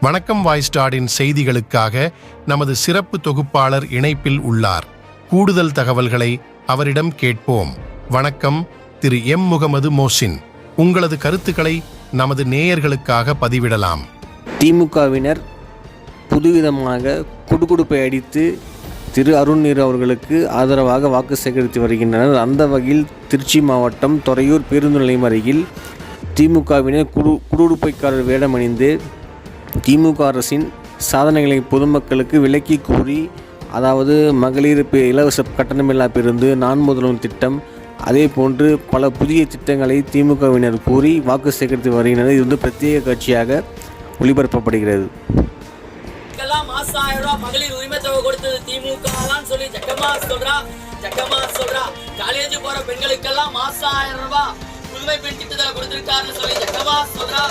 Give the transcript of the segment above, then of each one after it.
வணக்கம் வாய்ஸ்டாடின் செய்திகளுக்காக நமது சிறப்பு தொகுப்பாளர் இணைப்பில் உள்ளார். கூடுதல் தகவல்களை அவரிடம் கேட்போம். வணக்கம் திரு எம். முகமது மோசின். உங்களது கருத்துக்களை நமது நேயர்களுக்காக பதிவிடலாம். திமுகவினர் புதுவிதமாக குடுகுடுப்பை அடித்து திரு அருண்நீர் அவர்களுக்கு ஆதரவாக வாக்கு சேகரித்து வருகின்றனர். அந்த வகையில் திருச்சி மாவட்டம் துறையூர் பேருந்து நிலையம் அருகில் திமுகவினர் குடு குடுகுடுப்பைக்காரர் வேடமணிந்து திமுக அரசின் சாதனைகளை பொதுமக்களுக்கு விலக்கி கூறி அதாவது மகளிர் இலவச கட்டணமில்லா பேருந்து நான் முதல்வன் திட்டம் அதே போன்று பல புதிய திட்டங்களை திமுகவினர் கூறி வாக்கு சேகரித்து வருகின்றனர். இது வந்து பிரத்யேக கட்சியாக ஒளிபரப்பப்படுகிறது. மகளிர் உரிமை தொகை கொடுத்தது திமுக தான் சொல்லி ஜக்கமா சொல்றா ஜக்கமா சொல்றா. காலேஜ் போற பெண்களுக்கெல்லாம் மாசம் ஆயிரம் ரூபாய் புதுமை பெண் திட்டத்தில் கொடுத்திருக்காருன்னு சொல்லி ஜக்கமா ஜக்கமா சொல்றா.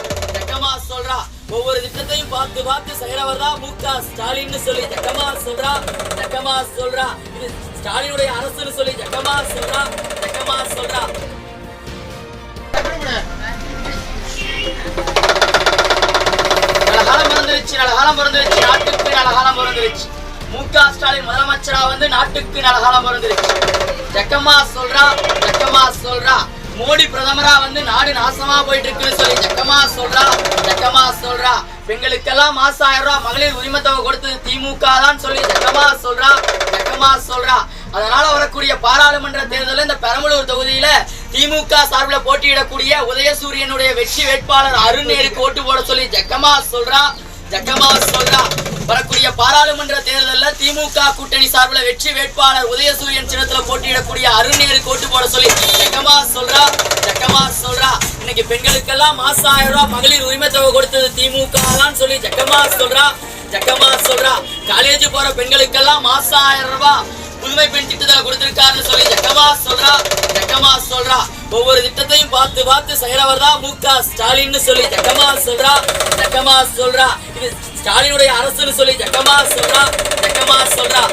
ஒவ்வொரு திட்டத்தையும் பார்த்து பார்த்து செய்யறவர் தான் மு க ஸ்டாலின் சொல்லி ஜக்கமா சொல்றா ஜக்கமா சொல்றா. இது ஸ்டாலினுடைய அரசுன்னு சொல்லி ஜக்கமா சொல்றா ஜக்கமா சொல்றா. நல்ல பிறந்துருச்சு நல்ல பிறந்துருச்சு நாட்டுக்கு நலகாலம் பிறந்துருச்சு. மு க ஸ்டாலின் முதலமைச்சரா வந்து நாட்டுக்கு நலகாலம் பிறந்துருச்சு. ஜக்கமா சொல்றா ஜக்கமா சொல்றா. மோடி பிரதமரா வந்து நாடு நாசமா போயிட்டு இருக்குன்னு சொல்லி ஜக்கமா சொல்றா ஜக்கமா சொல்றா. பெண்களுக்கெல்லாம் மாசம் ஆயிரம் ரூபாய் மகளிர் உரிமை தொகை கொடுத்தது திமுக தான் சொல்லி ஜக்கமா சொல்றா ஜக்கமா சொல்றா. அதனால வரக்கூடிய பாராளுமன்ற தேர்தலில் இந்த பெரம்பலூர் தொகுதியில திமுக சார்பில் போட்டியிடக்கூடிய உதயசூரியனுடைய வெற்றி வேட்பாளர் அருணேருக்கு ஓட்டு போட சொல்லி ஜக்கமா சொல்றா ஜக்கமா சொல்றா. வரக்கூடிய பாராளுமன்ற தேர்தலில் திமுக கூட்டணி சார்பில் வெற்றி வேட்பாளர் உதயசூரியன் சின்னத்தில் போட்டியிடக்கூடிய அருணேருக்கு ஓட்டு போட சொல்லி ஜக்கமா சொல்றா. இன்னைக்கு பெண்களுக்கெல்லாம் மாசம் ஆயிரம் ரூபாய் மகளிர் உரிமை தொகை கொடுத்தது திமுக தான் சொல்லி ஜக்கமா சொல்றா ஜக்கமா சொல்றா. காலேஜ் போற பெண்களுக்கெல்லாம் மாசம் ஆயிரம் ரூபாய் புதுமை பெண் திட்டத்தை கொடுத்திருக்காருன்னு சொல்லி ஜக்கமா சொல்றா ஜக்கமா சொல்றா. ஒவ்வொரு திட்டத்தையும் பார்த்து பார்த்து செய்யறவர் தான் மு க. ஸ்டாலின்னு சொல்லி ஜக்கமா சொல்றா ஜக்கமா சொல்றா. இது ஸ்டாலினுடைய அரசுன்னு சொல்லி ஜக்கமா சொல்றா ஜக்கமா சொல்றா.